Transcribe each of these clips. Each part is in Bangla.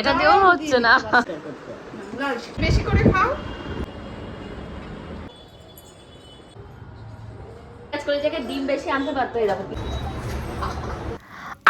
এটা দিয়েও হচ্ছে না। বেশি করে খাও। করে জায়গায় ডিম বেশি আনতে পারতো এরকম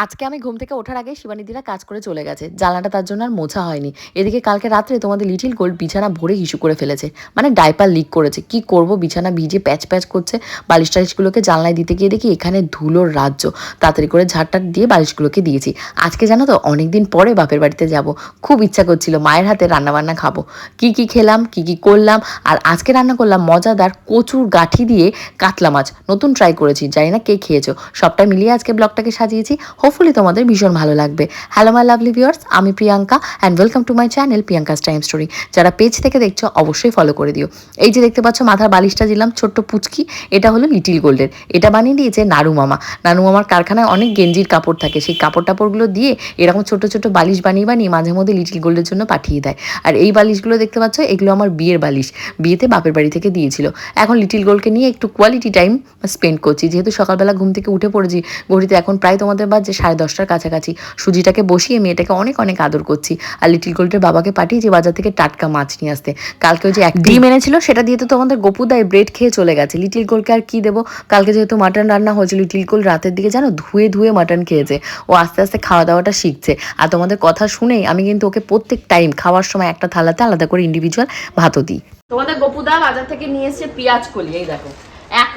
আজকে আমি ঘুম থেকে ওঠার আগে শিবানিদিরা কাজ করে চলে গেছে। জানলাটা তার জন্য আর মোছা হয়নি। এদিকে কালকে রাত্রে তোমাদের লিটিল গোল্ড বিছানা ভরে হিসু করে ফেলেছে। মানে ডাইপার লিক করেছে। কি করব? বিছানা ভিজে প্যাচ প্যাচ করছে। বালিশ টালিশগুলোকে জানলায় দিতে গিয়ে দেখি এখানে ধুলোর রাজ্য। তাড়াতাড়ি করে ঝাড়টা দিয়ে বালিশগুলোকে দিয়েছি। আজকে জানো তো, অনেকদিন পরে বাপের বাড়িতে যাব। খুব ইচ্ছা করছিল মায়ের হাতে রান্নাবান্না খাব। কি কি খেলাম, কি কি করলাম, আর আজকে রান্না করলাম মজাদার কচুর গাঠি দিয়ে কাতলা মাছ। নতুন ট্রাই করেছি, জানি না কে খেয়েছো। সবটা মিলিয়ে আজকে ব্লগটাকে সাজিয়েছি। হোপফুলি তোমাদের ভীষণ ভালো লাগবে। হ্যালো মাই লাভলি ভিউয়ার্স আমি Priyanka and welcome to my channel Priyanka's time story যারা পেজ থেকে দেখছ, অবশ্যই ফলো করে দিও। এই যে দেখতে পাচ্ছ, মাথার বালিশটা দিলাম, ছোট্ট পুচকি, এটা হলো লিটিল গোল্ডের এটা বানিয়ে দিয়েছে নারু মামা। নাড়ু মামার কারখানায় অনেক গেঞ্জির কাপড় থাকে। সেই কাপড় টাপড়গুলো দিয়ে এরকম ছোট ছোট বালিশ বানিয়ে বানিয়ে মাঝে মধ্যে লিটিল গোল্ডের জন্য পাঠিয়ে দেয়। আর এই বালিশগুলো দেখতে পাচ্ছ, এগুলো আমার বিয়ের বালিশ। বিয়েতে বাপের বাড়ি থেকে দিয়েছিল। এখন লিটিল গোল্ডকে নিয়ে একটু কোয়ালিটি টাইম স্পেন্ড করছি। যেহেতু সকালবেলা ঘুম থেকে উঠে পড়েছি, ঘড়িতে এখন প্রায় তোমাদের বাজে সাড়ে দশটার কাছাকাছি। সুজিটাকে বসিয়ে মেয়েটাকে অনেক অনেক আদর করছি। আর লিটিল গোল্ডের বাবাকে পাঠিয়েছি বাজার থেকে টাটকা মাছ নিয়ে আসতে। কালকে ওই যে এক ডিম এনেছিল, সেটা দিয়ে তো তোমাদের গপুদায় ব্রেড খেয়ে চলে গেছে। লিটিল গোলকে আর কি দেবো? কালকে যেহেতু মাটন রান্না হয়েছিল লিটিল গোল রাতের দিকে জানো, ধুয়ে ধুয়ে মাটন খেয়েছে। ও আস্তে আস্তে খাওয়া দাওয়াটা শিখছে। আর তোমাদের কথা শুনেই আমি কিন্তু ওকে প্রত্যেক টাইম খাওয়ার সময় একটা থালাতে আলাদা করে ইন্ডিভিজুয়াল ভাতও দিই। তোমাদের গপুদা বাজার থেকে নিয়ে এসছে পেঁয়াজ কলি, এই দেখো।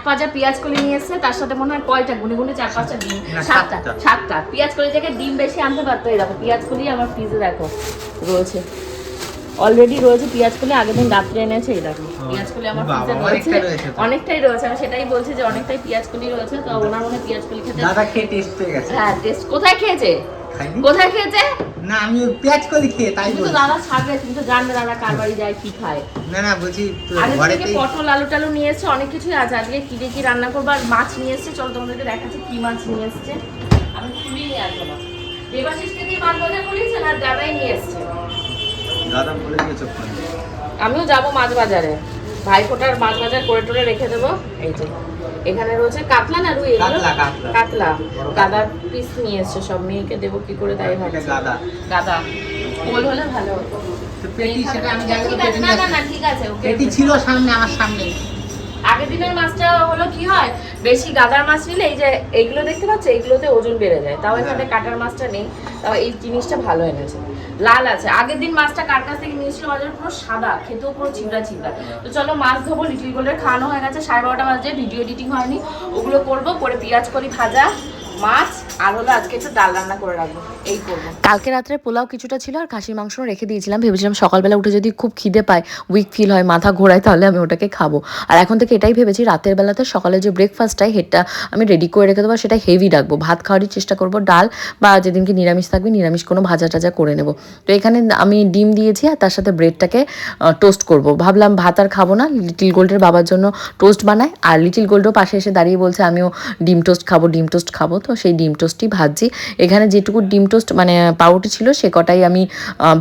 পাজা পেঁয়াজ কলি নিয়ে এসছে তার সাথে মনে হয় কয়টা? গুনে গুনে চার পাঁচটা ডিম। সাতটা সাতটা। পেঁয়াজ কলি থেকে ডিম বেশি আনতে পারতো এই দেখো পেঁয়াজ কলি আমার ফ্রিজে দেখো রয়েছে। অলরেডি রয়েছে পেঁয়াজ কলি আগের দিন রাত্রে এনেছে এই দেখো। পেঁয়াজ কলি আমার ফ্রিজে রয়েছে। অনেকটাই রয়েছে আমি সেটাই বলছি যে অনেকটাই পেঁয়াজ কলি রয়েছে তো ওনার মনে পেঁয়াজ কলি খেতে দাদা খেয়ে টেস্ট পেয়ে গেছে। হ্যাঁ টেস্ট কোথায় খেয়েছে? কোথায় খেয়েছে? না আমি পেঁয়াজ কলি খেয়ে তাই তুমি তো দাদা ছাড়বে তুমি তো জানবে দাদা কার বাড়ি যায় কি খায়। না না বলছি থেকে পটল আলু টালু নিয়ে এসছে অনেক কিছুই আছে। আজকে কি কি রান্না করব আর মাছ নিয়ে এসছে। চলো তোমাদেরকে দেখাচ্ছি কি মাছ নিয়ে এসছে। আমি খুবই নিয়ে আসব না। দেবাশিসকে দিয়ে মাছ বাজার করিয়েছে না দাদাই নিয়ে এসছে? দাদা বলে দিয়েছে আমিও যাব মাছ বাজারে। ভাই ফোটার মাছ বাজার করে টোরে রেখে দেবো। এই যে। এখানে রয়েছে কাতলা না রুই? কাতলা। কাতলা। পিস নিয়ে এসছে সব মেয়েকে দেবো কি করে তাই ভাবছি। গাদা। গাদা। গোল হলে ভালো হতো পেটি ছিল সামনে আমার সামনে। আগের দিনের মাছটা হলো কি হয়? বেশি গাদার মাছ নিলে এই যে এইগুলো দেখতে পাচ্ছ এইগুলোতে ওজন বেড়ে যায়। তাও এখানে কাটার মাছটা নেই তাও এই জিনিসটা ভালো এনেছে। লাল আছে। আগের দিন মাছটা কার কাছ থেকে নিয়েছিল বাজারে? পুরো সাদা খেতেও পুরো চিবড়া চিবড়া তো চলো মাছ ধোবো লিটিল গোল্ডের খাওয়ানো হয়ে গেছে। সাড়ে বারোটা বাজে ভিডিও এডিটিং হয়নি। ওগুলো করব করে পেঁয়াজ করি ভাজা। মাছ আর হলো আজকে একটু ডাল রান্না করে রাখব। এই করব। কালকে রাত্রে পোলাও কিছুটা ছিল আর খাসির মাংস রেখে দিয়েছিলাম। ভেবেছিলাম সকালবেলা উঠে যদি খুব খিদে পায় উইক ফিল হয়, মাথা ঘোরায়, তাহলে আমি ওটাকে খাব। আর এখন থেকে এটাই ভেবেছি, রাতের বেলাতে সকালে যে ব্রেকফাস্টটাই হেডটা আমি রেডি করে রেখে দেবো সেটা হেভি রাখব। ভাত খাওয়ারই চেষ্টা করব, ডাল বা যেদিনকে নিরামিষ থাকবে, নিরামিষ কোনো ভাজা টাজা করে নেব। তো এখানে আমি ডিম দিয়েছি আর তার সাথে ব্রেডটাকে টোস্ট করব। ভাবলাম ভাত আর খাব না লিটিল গোল্ডের বাবার জন্য টোস্ট বানায়। আর লিটিল গোল্ডও পাশে এসে দাঁড়িয়ে বলছে, আমিও ডিম টোস্ট খাব, ডিম টোস্ট খাব। তো সেই ডিম টোস্টই ভাজছি। এখানে যেটুকু ডিম টোস্ট মানে পাউরুটি ছিল সে কটাই আমি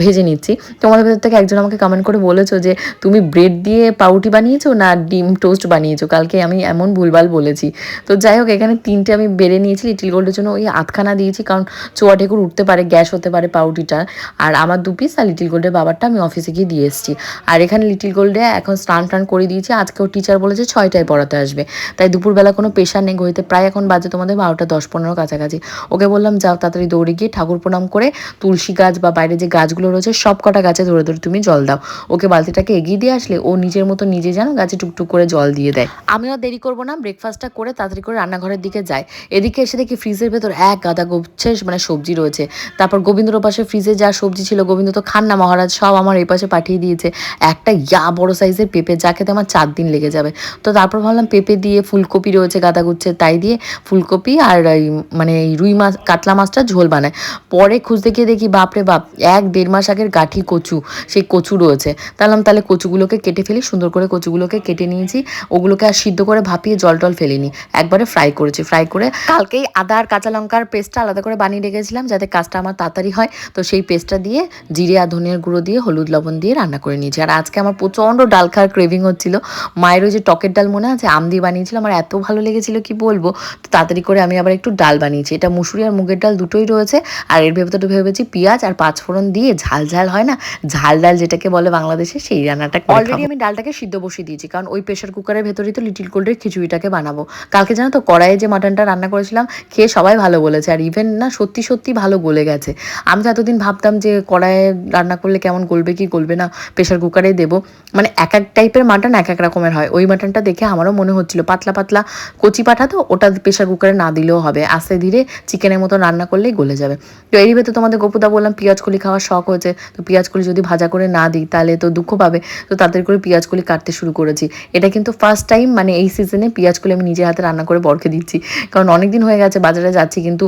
ভেজে নিচ্ছি। তোমাদের ভেতর থেকে একজন আমাকে কমেন্ট করে বলেছ যে, তুমি ব্রেড দিয়ে পাউরুটি বানিয়েছো না ডিম টোস্ট বানিয়েছো? কালকে আমি এমন ভুলভাল বলেছি। তো যাই হোক, এখানে তিনটে আমি বেড়ে নিয়েছি, লিটিল গোল্ডের জন্য ওই আধখানা দিয়েছি, কারণ চোয়া ঠেকুর উঠতে পারে, গ্যাস হতে পারে পাউরুটিটা। আর আমার দু পিস আর লিটিল গোল্ডের বাবারটা আমি অফিসে গিয়ে দিয়ে এসেছি। আর এখানে লিটিল গোল্ডে এখন স্নান টান করে দিয়েছি। আজকেও টিচার বলেছে ছয়টায় পড়াতে আসবে। তাই দুপুরবেলা কোনো পেশার নেই, ঘড়িতে প্রায় এখন বাজে তোমাদের বারোটা দশ পনেরো। কাছাকাছি। ওকে বললাম, যাও তাড়াতাড়ি দৌড়ে গিয়ে ঠাকুর প্রণাম করে তুলসী গাছ বা বাইরে যে গাছগুলো রয়েছে সব কটা গাছে ধরে ধরে তুমি জল দাও। ওকে বালতিটাকে এগিয়ে দিয়ে আসলে ও নিজের মতো নিজে যেন গাছে টুকটুক করে জল দিয়ে দেয়। আমিও দেরি করব না ব্রেকফাস্টটা করে তাড়াতাড়ি করে রান্নাঘরের দিকে যাই। এদিকে এসে দেখি ফ্রিজের ভেতর এক গাদা গোচ্ছে মানে সবজি রয়েছে। তারপর গোবিন্দর পাশে ফ্রিজে যা সবজি ছিল, গোবিন্দ তো খান না মহারাজ, সব আমার এই পাশে পাঠিয়ে দিয়েছে। একটা ইয়া বড় সাইজের পেঁপে, যা খেতে আমার চার দিন লেগে যাবে। তো তারপর ভাবলাম পেঁপে দিয়ে ফুলকপি রয়েছে গাদা গুচ্ছে তাই দিয়ে ফুলকপি আর এই মানে এই রুই মাছ, কাতলা মাছটা ঝোল বানায়। পরে খুঁজতে গিয়ে দেখি, বাপরে বাপ, এক দেড় মাস আগের গাঠি কচু, সেই কচু রয়েছে। তাহলে আমি তাহলে কচুগুলোকে কেটে ফেলি, সুন্দর করে কচুগুলোকে কেটে নিয়েছি। ওগুলোকে আর সিদ্ধ করে ভাপিয়ে জল টল ফেলিনি। একবারে ফ্রাই করেছি, ফ্রাই করে কালকেই আদা আর কাঁচা লঙ্কার পেস্টটা আলাদা করে বানিয়ে রেখেছিলাম, যাতে কাজটা আমার তাড়াতাড়ি হয়। তো সেই পেস্টটা দিয়ে জিরে আর ধনিয়ার গুঁড়ো দিয়ে, হলুদ লবণ দিয়ে রান্না করে নিয়েছি। আর আজকে আমার প্রচণ্ড ডাল খাওয়ার ক্রেভিং হচ্ছিল। মায়ের ওই যে টকের ডাল মনে আছে, আম দিয়ে বানিয়েছিল, আমার এত ভালো লেগেছিল, কি বলব? তো তাড়াতাড়ি করে আমি আবার একটু ডাল বানিয়েছি। এটা মুসুরি আর মুগের ডাল দুটোই রয়েছে। আর এর ভেতরে ভেবেছি পেঁয়াজ আর পাঁচফোড়ন দিয়ে ঝাল ঝাল হয় না? ঝাল ডাল যেটাকে বলে বাংলাদেশে সেই রান্নাটা অলরেডি আমি ডালটাকে সিদ্ধ বসিয়ে দিয়েছি। কারণ ওই প্রেশার কুকারের ভেতরেই তো লিটিল কোল্ডের খিচুড়িটাকে বানাবো। কালকে জানো তো কড়াইয়ে যে মাটনটা রান্না করেছিলাম খেয়ে সবাই ভালো বলেছে। আর ইভেন না সত্যি সত্যি ভালো গলে গেছে। আমি তো এতদিন ভাবতাম যে কড়াইয়ে রান্না করলে কেমন গলবে কি গলবে না প্রেশার কুকারে দেবো। মানে এক এক টাইপের মাটন এক এক রকমের হয়। ওই মাটনটা দেখে আমারও মনে হচ্ছিল পাতলা পাতলা কচি পাঠা তো ওটা প্রেশার কুকারে না দিলেও হবে। আস্তে ধীরে চিকেনের মতো রান্না করলেই গলে যাবে। তো এরই ভেতরে তোমাদের গোপুদা বললাম কলি খাওয়ার শখ হয়েছে। তো কলি যদি ভাজা করে না দিই, তাহলে তো দুঃখ পাবে। তো তাদের করে কলি কাটতে শুরু করেছি। এটা কিন্তু ফার্স্ট টাইম মানে এই সিজনে কলি আমি নিজের হাতে রান্না করে বরকে দিচ্ছি। কারণ অনেক দিন হয়ে গেছে, বাজারে যাচ্ছি, কিন্তু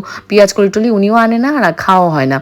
কলি টলি উনিও আনে না আর খাওয়াও হয় না।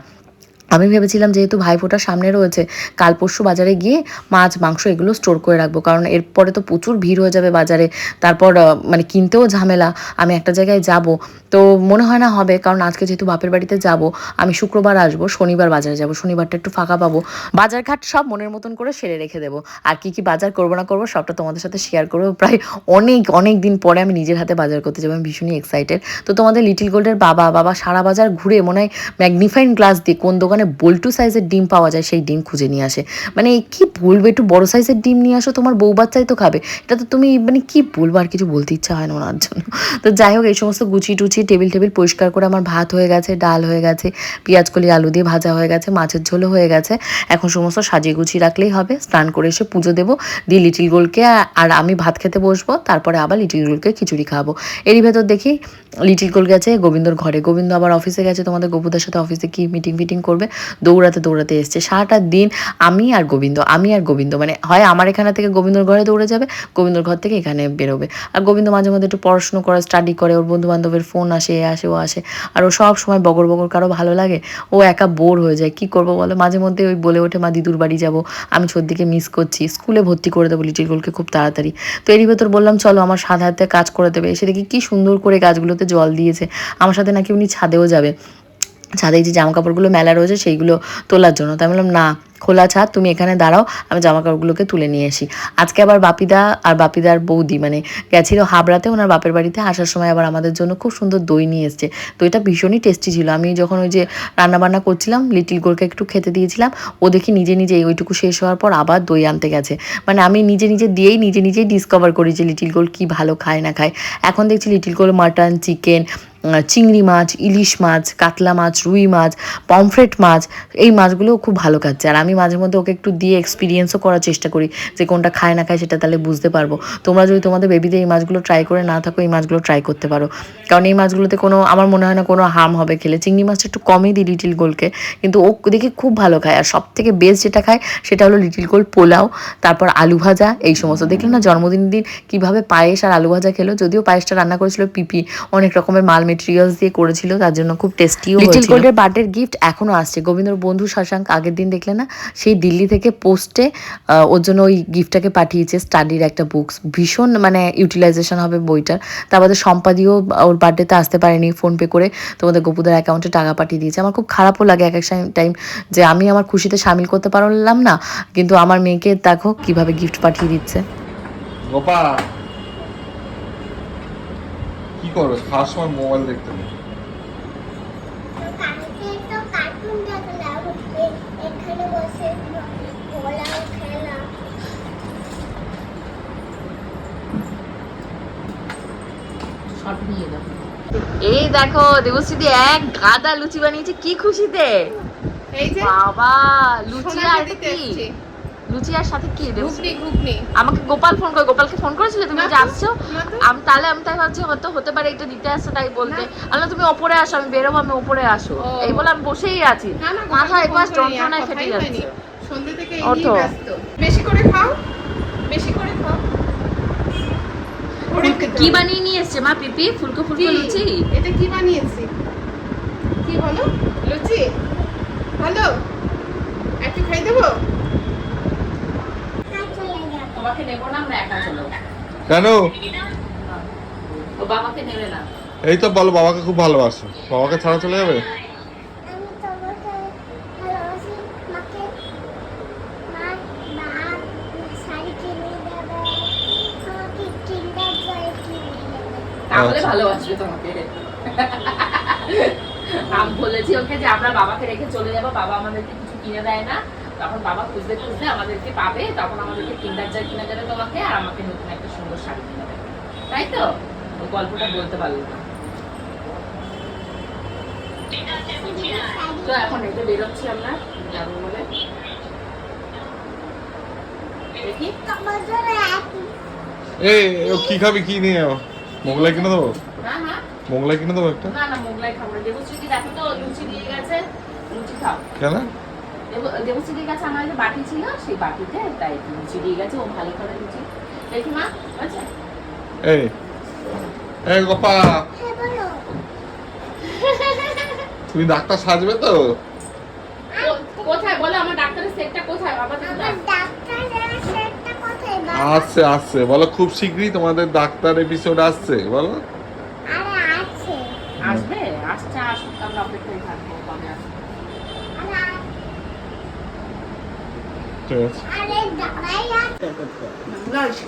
আমি ভেবেছিলাম যেহেতু ভাইফোঁটা সামনে রয়েছে, কাল পরশু বাজারে গিয়ে মাছ, মাংস এগুলো স্টোর করে রাখব। কারণ এরপরে তো প্রচুর ভিড় হয়ে যাবে বাজারে। তারপর মানে কিনতেও ঝামেলা। আমি একটা জায়গায় যাব। তো মনে হয় না হবে, কারণ আজকে যেহেতু বাপের বাড়িতে যাব, আমি শুক্রবার আসব, শনিবার বাজারে যাব। শনিবারটা একটু ফাঁকা পাবো। বাজারঘাট সব মনের মতন করে সেরে রেখে দেবো। আর কি কি বাজার করব না করব সবটা তোমাদের সাথে শেয়ার করব। প্রায় অনেক অনেক দিন পরে আমি নিজের হাতে বাজার করতে যাব। আমি ভীষণই এক্সাইটেড তো তোমাদের লিটিল গোল্ডের বাবা বাবা সারা বাজার ঘুরে মনে হয় ম্যাগনিফাইন গ্লাস দিয়ে কোন দোকানে বল্টু সাইজের ডিম পাওয়া যায়, সেই ডিম খুঁজে নিয়ে আসে। মানে কি বলবে, একটু বড় সাইজের ডিম নিয়ে আসো, তোমার বউ বাচ্চাই তো খাবে। এটা তো তুমি মানে কি বলব, আর কিছু বলতে ইচ্ছা হয় না ওনার জন্য। তো যাই হোক, এই সমস্ত গুছিয়ে টুচিয়ে টেবিল টেবিল পরিষ্কার করে আমার ভাত হয়ে গেছে, ডাল হয়ে গেছে, পেঁয়াজ কলি, আলু দিয়ে ভাজা হয়ে গেছে, মাছের ঝোলও হয়ে গেছে। এখন সমস্ত সাজিয়ে গুছিয়ে রাখলেই হবে, স্নান করে এসে পুজো দেবো, দিয়ে লিটিল গোলকে আর আমি ভাত খেতে বসবো, তারপরে আবার লিটিল গোলকে খিচুড়ি খাব এরই ভেতর দেখি লিটিল গোল গেছে, গোবিন্দর ঘরে। গোবিন্দ আবার অফিসে গেছে, তোমাদের গোপুদার সাথে অফিসে কি মিটিং ফিটিং করবে? দৌড়াতে দৌড়াতে এসছে। সারাটা দিন আমি আর গোবিন্দ, আমি আর গোবিন্দ। মানে হয় আমার এখানে থেকে গোবিন্দর ঘরে দৌড়ে যাবে, গোবিন্দর ঘর থেকে এখানে বেরোবে। আর গোবিন্দ মাঝে মধ্যে একটু পড়াশুনো করে স্টাডি করে, ওর বন্ধু বান্ধবের ফোন আসে, এ আসে, ও আসে। আর ও সব সময় বগর বগর, কারও ভালো লাগে? ও একা বোর হয়ে যায়। কি করব বলো? মাঝে মধ্যে ওই বলে ওঠে, মা, দিদুর বাড়ি যাব। আমি দিকে মিস করছি। স্কুলে ভর্তি করে দেবো লিটিল গোলকে খুব তাড়াতাড়ি। তো এরই ভেতর বললাম, চলো, আমার সাথে হাতে কাজ করে দেবে। এসে দেখি কি সুন্দর করে গাছগুলোতে জল দিয়েছে। আমার সাথে নাকি উনি ছাদেও যাবে। ছাদে যে জামা কাপড়গুলো মেলা রয়েছে, সেইগুলো তোলার জন্য। তাই বললাম, না, খোলা ছাদ, তুমি এখানে দাঁড়াও, আমি জামা কাপড়গুলোকে তুলে নিয়ে আসি। আজকে আবার বাপিদা আর বাপিদার বৌদি মানে গেছিল হাবড়াতে, ওনার বাপের বাড়িতে আসার সময় আবার আমাদের জন্য খুব সুন্দর দই নিয়ে এসছে। দইটা ভীষণই টেস্টি ছিল। আমি যখন ওই যে রান্নাবান্না করছিলাম লিটিল গোলকে একটু খেতে দিয়েছিলাম, ও দেখি নিজে নিজে ওইটুকু শেষ হওয়ার পর আবার দই আনতে গেছে। মানে আমি নিজে নিজে দিয়েই, নিজে নিজেই ডিসকভার করি যে লিটিল গোল কী ভালো খায় না খায়। এখন দেখছি লিটিল গোল মাটন চিকেন চিংড়ি মাছ, ইলিশ মাছ, কাতলা মাছ, রুই মাছ, পমফ্রেট মাছ, এই মাছগুলোও খুব ভালো খাচ্ছে। আর আমি মাঝে মধ্যে ওকে একটু দিয়ে এক্সপিরিয়েন্সও করার চেষ্টা করি যে কোনটা খায় না খায় সেটা তাহলে বুঝতে পারব। তোমরা যদি তোমাদের বেবিদের এই মাছগুলো ট্রাই করে না থাকো, এই মাছগুলো ট্রাই করতে পারো। কারণ এই মাছগুলোতে কোনো, আমার মনে হয় না কোনো হার্ম হবে খেলে। চিংড়ি মাছটা একটু কমই দিই লিটিল গোলকে কিন্তু ও দেখি খুব ভালো খায়। আর সব থেকে বেস্ট যেটা খায় সেটা হলো লিটিল গোল পোলাও, তারপর আলু ভাজা, এই সমস্ত। দেখলে না জন্মদিন দিন কীভাবে পায়েস আর আলু ভাজা খেলো, যদিও পায়েসটা রান্না করেছিল পিপি, অনেক রকমের মাল মেটেরিয়ালস দিয়ে করেছিল তার জন্য খুব টেস্টিও লিটিল গোল্ডের বার্থডের গিফট এখনও আসছে। গোবিন্দর বন্ধু শশাঙ্ক আগের দিন দেখলে না সেই দিল্লি থেকে পোস্টে ওর জন্য ওই গিফটটাকে পাঠিয়েছে স্টাডির একটা বুকস ভীষণ মানে ইউটিলাইজেশন হবে বইটার। তারপরে সম্পাদিও ওর বার্থডেতে আসতে পারেনি ফোনপে করে। তোমাদের গোপুদার অ্যাকাউন্টে টাকা পাঠিয়ে দিয়েছে। আমার খুব খারাপও লাগে এক এক টাইম যে আমি আমার খুশিতে সামিল করতে পারলাম না কিন্তু আমার মেয়েকে দেখো কীভাবে গিফট পাঠিয়ে দিচ্ছে। গোপা কি করো? খাওয়ার সময় মোবাইল দেখতে খেলাম এই দেখো দেবশ্রীদি এক গাদা লুচি বানিয়েছে কি খুশিতে? এই যে বাবা লুচি আর কি। লুচি আর সাথে কি দেবশ্রী ঘুগনি ঘুগনি। আমাকে গোপাল ফোন করে গোপালকে ফোন করেছিলে? তুমি যে আসছো? আমি তাহলে আমি তাই ভাবছি হয়তো হতে পারে এটা দিতে আসছে তাই বলতে। আলো তুমি ওপরে আসো আমি বেরোবো আমি ওপরে আসো এই বলে আমি বসেই আছি। মাথা একবার যন্ত্রণায় ফেটে যাচ্ছে। সন্ধ্যে থেকে ব্যস্ত। বেশি করে খাও বেশি করে খাও। কি বানিয়ে নিয়ে এসছে মা পিপি? ফুলকো ফুলকো লুচি? এটা কি বানিয়েছি কি বলো লুচি ভালো একটু খাই দেবো আর চলে যাব তোমাকে নেব না আমরা একা চলো কেন? এই তো বলো বাবাকে খুব ভালোবাসো। বাবাকে ছাড়া চলে যাবে? তাহলে আচ্ছা। ভালোবাসবে তোমাকে। আমি বলেছি ওকে যে আমরা বাবাকে রেখে চলে যাব বাবা আমাদেরকে কিছু কিনে দেয় না। তখন বাবা খুঁজতে খুঁজতে আমাদেরকে পাবে তখন আমাদেরকে কিন্ডার জার কিনে দেবে তোমাকে আর আমাকে নতুন একটা সুন্দর শাড়ি দেবে। তাই তো? ওই গল্পটা বলতে পারল না। তো এখন এটা বেরোচ্ছি আমরা যাব বলে। দেখি। এই ও কি খাবি কি নিয়ে? যাও মোগলাই কিনে দেবো? মোগলাই কিনে দেবো একটা? না না মোগলাই খাব দেখো তো লুচি দিয়ে গেছে লুচি খাও। কেন? কাছে আমার যে বাটি ছিল সেই বাটিতে তাই লুচি দিয়ে গেছে ও ভালো করে লুচি এই এই গোপা হ্যাঁ তুমি ডাক্তার সাজবে তো? কোথায় বলো আমার ডাক্তারের সেটটা কোথায়? বাবা আমার ডাক্তারের সেটটা কোথায় বাবা? আসছে আসছে বলো খুব শীঘ্রই তোমাদের ডাক্তার এপিসোড আসছে বলো। আরে আছে। আসবে আসছে আসুক আমরা অপেক্ষায় থাকব কবে আসবে আরে আ- ঠিক আছে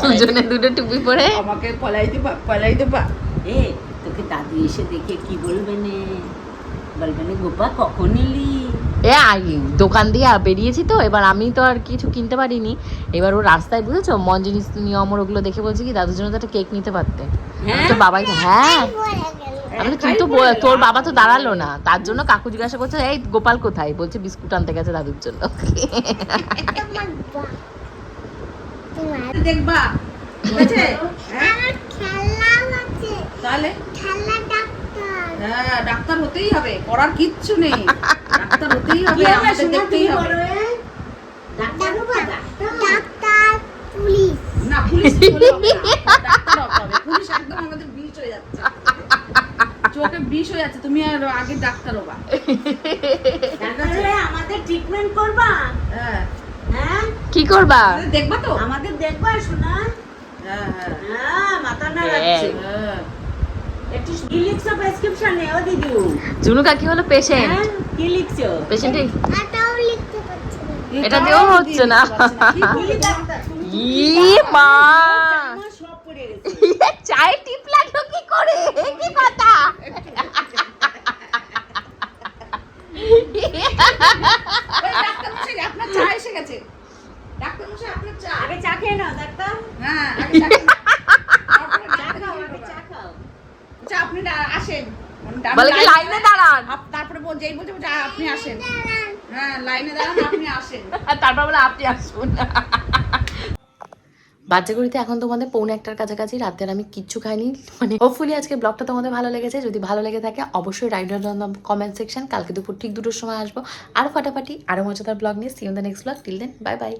দুজনে দুটো টুপি পরে। আমাকে পলাই দেবা পলাই দেবা। এ তোকে দাদু এসে দেখে কি বলবে নে? বলবে না গোপা কখন এলি? এ আই দোকান দিয়ে বেরিয়েছি তো এবার আমি তো আর কিছু কিনতে পারিনি। এবার ও রাস্তায় বুঝেছ? মন জিনিস নিয়মর ওগুলো দেখে বলছি কি দাদুর জন্য তো একটা কেক নিতে পারতে। হ্যাঁ? তো বাবাই হ্যাঁ। আমি তুই তো তোর বাবা তো দাঁড়াল না। তার জন্য কাকু জিজ্ঞাসা করছে এই গোপাল কোথায়? বলছে বিস্কুট আনতে গেছে দাদুর জন্য। দেখবা। হ্যাঁ? তাহলে? হ্যাঁ ডাক্তার হতেই হবে। করার কিচ্ছু নেই। ডাক্তার হতেই হবে আমাদের দেখতেই হবে। Doctor doctor police. না পুলিশ হলে হবে না, ডাক্তার হতে হবে। পুলিশ একদম আমাদের বিষ হয়ে যাচ্ছে। বিষ হয়ে যাচ্ছে তুমি আর আগে ডাক্তার হবা। আমাদের ট্রিটমেন্ট করবা? হ্যাঁ। হ্যাঁ? কি করবা? দেখবা তো। আমাদের দেখবা শোনা হ্যাঁ হ্যাঁ। মাথা নাড়াচ্ছে একটু কি লিখছো প্রেসক্রিপশনে ও দিদু। জুনু কাকি হলো পেশেন্ট কি লিখছো? পেশেন্টে এটাও লিখতে পারছি না। এটা দিয়েও হচ্ছে না। কি কি ডাক্তার? তুমি ই মা আমার সব পড়ে গেছে চায়ে টিপ লাগল কি করে? কি কথা? ওই ডাক্তার মশাই আপনার চা এসে গেছে। ডাক্তার মশাই আপনার চা। আগে চা খেয়ে নাও ডাক্তার। হ্যাঁ আগে চা খাও? চা আচ্ছা আপনি আসেন। বলে কি লাইনে দাঁড়ান? তারপরে বল যেই বলছে বলছে, আপনি আসেন। হ্যাঁ লাইনে দাঁড়ান আপনি আসেন। আর তারপর বলে আপনি আসুন। বাচ্চাগুড়িতে এখন তোমাদের পৌনে একটার কাছাকাছি রাতের আমি কিচ্ছু খাইনি। মানে হোপফুলি আজকে ব্লগটা তোমাদের ভালো লেগেছে। যদি ভালো লেগে থাকে, অবশ্যই রাইডার কমেন্ট সেকশন কালকে দুপুর ঠিক দুটোর সময় আসব। আরও ফাটাফাটি আরও মজাদার ব্লগ নিয়ে। See in the next blog till then bye bye